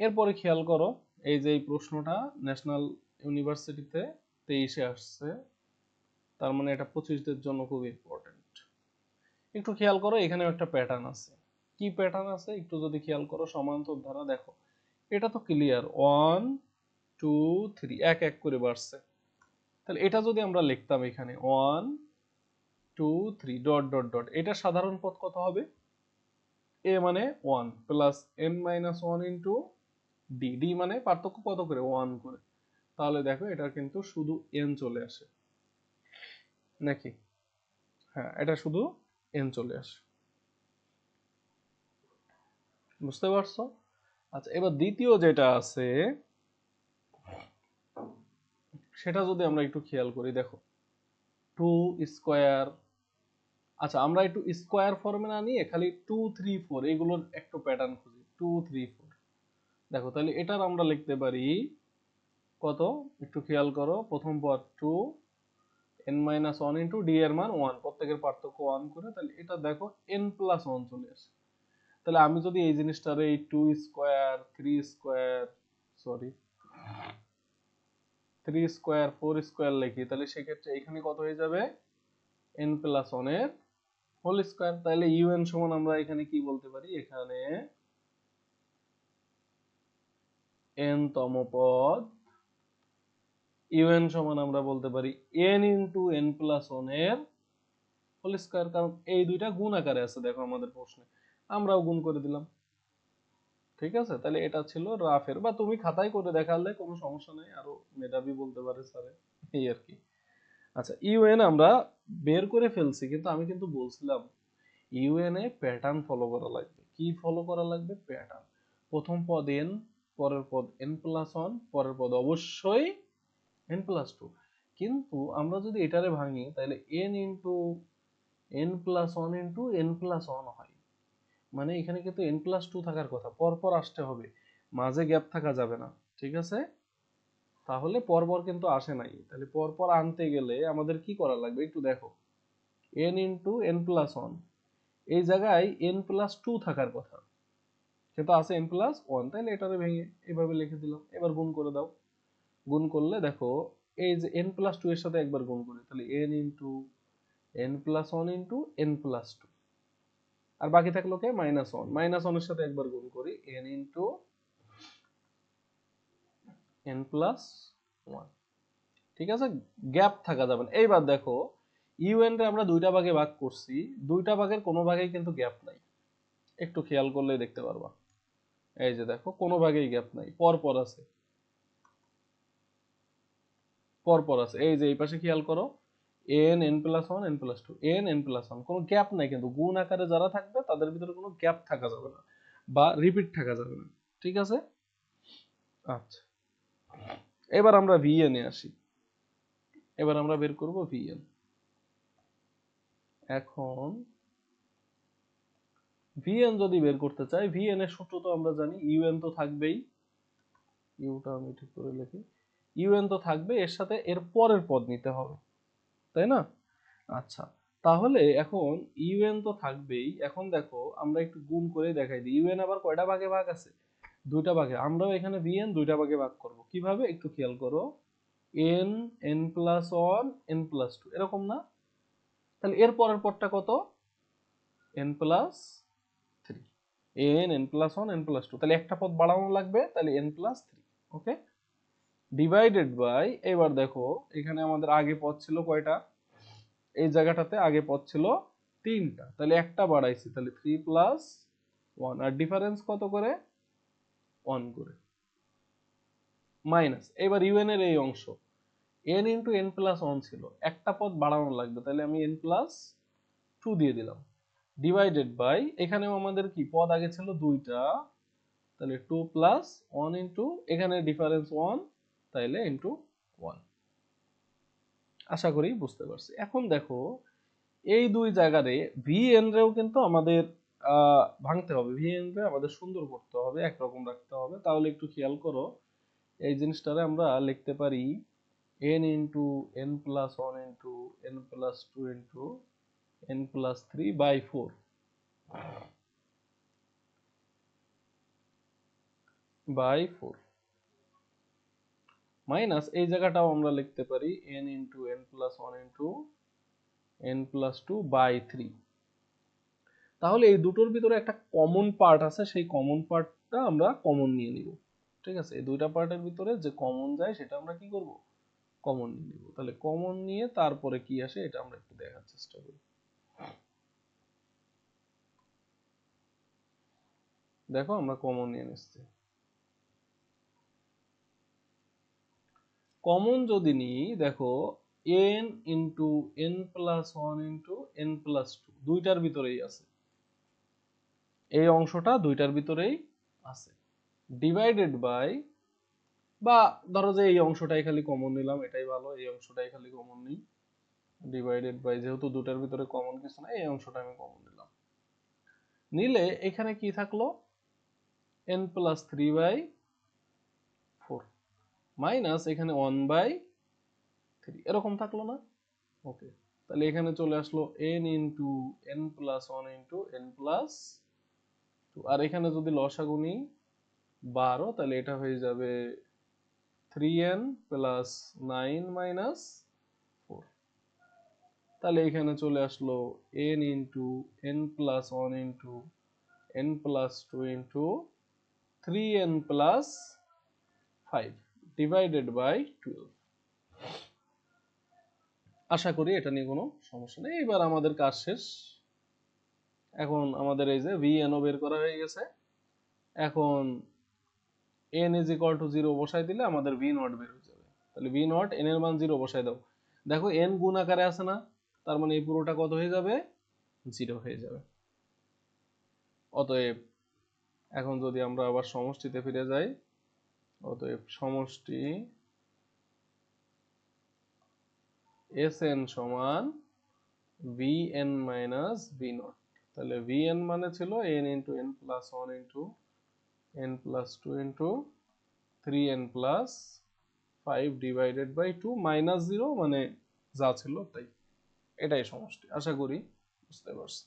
এরপরে খেয়াল করো, এই যে এই প্রশ্নটা ন্যাশনাল ইউনিভার্সিটিতে তেইশে আসছে, তার মানে এটা পঁচিশদের জন্য খুব ইম্পর্টেন্ট একটু খেয়াল করো এখানে একটা প্যাটার্ন আছে। কি প্যাটার্ন আছে? একটু যদি খেয়াল করো, সমান্তর ধারা দেখো। এটা তো ক্লিয়ার ওয়ান টু থ্রি এক এক করে বাড়ছে। তাহলে এটা যদি আমরা লিখতাম এখানে one two three dot dot dot এটা সাধারণ পথ কত হবে? এ মানে one plus N minus one into D মানে পার্থক্য কত করে? ওয়ান করে। তাহলে দেখো এটা কিন্তু শুধু এন চলে আসে। নাকি? হ্যাঁ এটা শুধু এন চলে আসে। বুঝতে পারছ? আচ্ছা এবার দ্বিতীয় যেটা আছে, সেটা যদি আমরা একটু খেয়াল করি, দেখো টু স্কোয়ার আচ্ছা আমরা একটু স্কোয়ার ফর্মে না নিয়ে খালি টু থ্রি ফোর এগুলোর একটু প্যাটার্ন খুঁজি। টু থ্রি ফোর দেখো, তাহলে এটার আমরা লিখতে পারি কত? একটু খেয়াল করো, প্রথম পদ two N minus one into D এর মান ওয়ান প্রত্যেকের পার্থক্য ওয়ান করে, তাহলে এটা দেখো এন প্লাস ওয়ান চলে আসে। তাহলে আমি যদি এই জিনিসটার এই two square three square sorry three square four square লিখি, তাহলে সেক্ষেত্রে এখানে কত হয়ে যাবে? এন প্লাস ওয়ানের হোল স্কোয়ার তাহলে ইউএন সমান আমরা এখানে কি বলতে পারি? এখানে এন তম পদ। ইউএন সমান আমরা বলতে পারি এন ইন্টু এন প্লাস ওয়ানের হোল স্কোয়ার কারণ এই দুইটা গুণ আকারে আছে, দেখো আমাদের প্রশ্নে। আমরাও গুণ করে দিলাম। ঠিক আছে? তাহলে এটা ছিল রাফের বা তুমি খাতায় করে দেখালে কোনো সমস্যা নেই, আরও মেধাবী বলতে পারে স্যারে এই আর কি। আচ্ছা ইউএন আমরা বের করে ফেলছি, কিন্তু আমি কিন্তু বলছিলাম ইউএন এ প্যাটার্ন ফলো করা লাগবে। কি ফলো করা লাগবে? প্যাটার্ন প্রথম পদ এন পরের পদ এন প্লাস ওয়ান পরের পদ অবশ্যই এন প্লাস টু কিন্তু আমরা যদি এটারে ভাঙি, তাহলে N into N plus one into N plus one হয়। মানে এখানে কিন্তু এন প্লাস টু থাকার কথা, পরপর আসতে হবে। মাঝে গ্যাপ থাকা যাবে না, ঠিক আছে? তাহলে পরপর কিন্তু আসে নাই। তাহলে পরপর আনতে গেলে আমাদের কি করা লাগবে? একটু দেখো। N into N plus one এই জায়গায় এন প্লাস টু থাকার কথা। কিন্তু আছে এন প্লাস ওয়ান তাহলে এটারে ভেঙে এভাবে লিখে দিলাম এবার গুণ করে দাও। গুণ করলে দেখো, এই যে এন প্লাস টু এর সাথে একবার গুণ করি, তাহলে N into N plus one into N plus two আর বাকি থাকল কে? মাইনাস ওয়ান মাইনাস ওয়ানের সাথে একবার গুণ করি N into N plus one ঠিক আছে? গ্যাপ থাকা যাবে না। এইবার দেখো ইউএন রে আমরা দুইটা ভাগে ভাগ করছি। দুইটা ভাগের কোনো ভাগেই কিন্তু গ্যাপ নাই। একটু খেয়াল করলেই দেখতে পারবা। এই যে দেখো, কোনো ভাগেই গ্যাপ নাই পর পর আছে। পর পর আছে। এই যে এই পাশে খেয়াল করো N N plus one N plus two N N plus one কোনো গ্যাপ নাই কিন্তু গুণ আকারে যারা থাকবে, তাদের ভিতরে কোনো গ্যাপ থাকা যাবে না বা রিপিট থাকা যাবে না। ঠিক আছে? আচ্ছা। এবার আমরা ভিএন এ আসি। এবার আমরা বের করব ভিএন এখন ভিএন যদি বের করতে চাই ভিএন এর সূত্র তো আমরা জানি ইউএন তো থাকবেই। ইউটা আমি ঠিক করে লিখি। ইউএন তো থাকবে, এর সাথে এর পরের পদ নিতে হবে। তাই না? আচ্ছা তাহলে এখন ইউএন তো থাকবেই। এখন দেখো, আমরা একটু গুণ করে দেখাই দিই। ইউএন আবার কয়টা ভাগে ভাগ আছে? দুইটা ভাগে। আমরাও এখানে ভিএন দুইটা ভাগে ভাগ করব। কীভাবে? একটু খেয়াল করো। N N plus one N plus two এরকম না? তাহলে এর পরের পদটা কত? N plus N N plus one N plus two তাহলে একটা পদ বাড়ানো লাগবে, তাহলে N plus three okay divided by এবার দেখো, এখানে আমাদের আগে পদ ছিল কয়টা? এই জায়গাটাতে আগে পদ ছিল তিনটা। তাহলে একটা বাড়াইছি, তাহলে থ্রি প্লাস ওয়ান আর ডিফারেন্স কত করে? ওয়ান করে। মাইনাস এবার ইউএন এর এই অংশ। N into N plus one ছিল। একটা পদ বাড়ানো লাগবে, তাহলে আমি এন প্লাস টু দিয়ে দিলাম। ডিভাইডেড বাই এখানেও আমাদের কি? পদ আগে ছিল দুইটা। তাহলে টু প্লাস ওয়ান ইন্টু এখানে ডিফারেন্স ওয়ান তাইলে ইন্টু ওয়ান আশা করি বুঝতে পারছি। এখন দেখো, এই দুই জায়গারে ভি রেও কিন্তু আমাদের ভাঙতে হবে। ভি রে আমাদের সুন্দর করতে হবে, একরকম রাখতে হবে। তাহলে একটু খেয়াল করো, এই জিনিসটারে আমরা লিখতে পারি N into N plus one into N plus two into N plus three by four by four minus এই জায়গাটাও আমরা লিখতে পারি N into N plus one into N plus two by three তাহলে এই দুটোর ভিতরে একটা কমন পার্ট আছে, সেই কমন পার্টটা আমরা কমন নিয়ে নিব। ঠিক আছে? এই দুইটা পার্টের ভিতরে যে কমন যায়, সেটা আমরা কি করব? কমন নিয়ে নিব। তাহলে কমন নিয়ে তারপরে কি আসে, এটা আমরা একটু দেখার চেষ্টা করি। দেখো, আমরা কমন নিয়ে নিচ্ছি। কমন যদি নিই, দেখো, n into N plus one into N plus two দুইটার ভিতরেই আছে। এই অংশটা দুইটার ভিতরেই আছে। ডিভাইডেড বাই বা ধরো যে এই অংশটাই খালি কমন নিলাম, এটাই ভালো, এই অংশটাই খালি কমন নিই। ডিভাইডেড বাই যেহেতু দুটার ভিতরে কমন কিছু নাই, এই অংশটা আমি কমন নিলাম। নিলে এখানে কি থাকল? N plus three by four minus এখানে ওয়ান বাই থ্রি এরকম থাকল না? ওকে তাহলে এখানে চলে আসলো n into N plus one into N plus two আর এখানে যদি লসাগু নিই বারো, তাহলে এটা হয়ে যাবে three N plus nine minus four তাহলে এখানে চলে আসলো n into N plus one into N plus two into three N plus five divided by twelve আশা করি এটা নিয়ে কোনো সমস্যা নেই। এবার আমাদের কাজ শেষ। এখন আমাদের এই যে ভি এনও বের করা হয়ে গেছে। এখন N is equal to zero বসাই দিলে আমাদের ভি নট বের হয়ে যাবে। তাহলে ভি নট এন এর মান জিরো বসাই দাও। দেখো এন গুণ আকারে আছে না, তার মানে এই পুরোটা কত হয়ে যাবে? জিরো হয়ে যাবে। অতএব এখন যদি আমরা আবার সমষ্টিতে ফিরে যাই, অতএব সমষ্টি এস এন সমান V N minus V nought. তাহলে ভি এন মানে ছিল N into N plus one into N plus two into three N plus five divided by two minus zero মানে যা ছিল তাই। এটাই সমষ্টি, আশা করি বুঝতে পারছি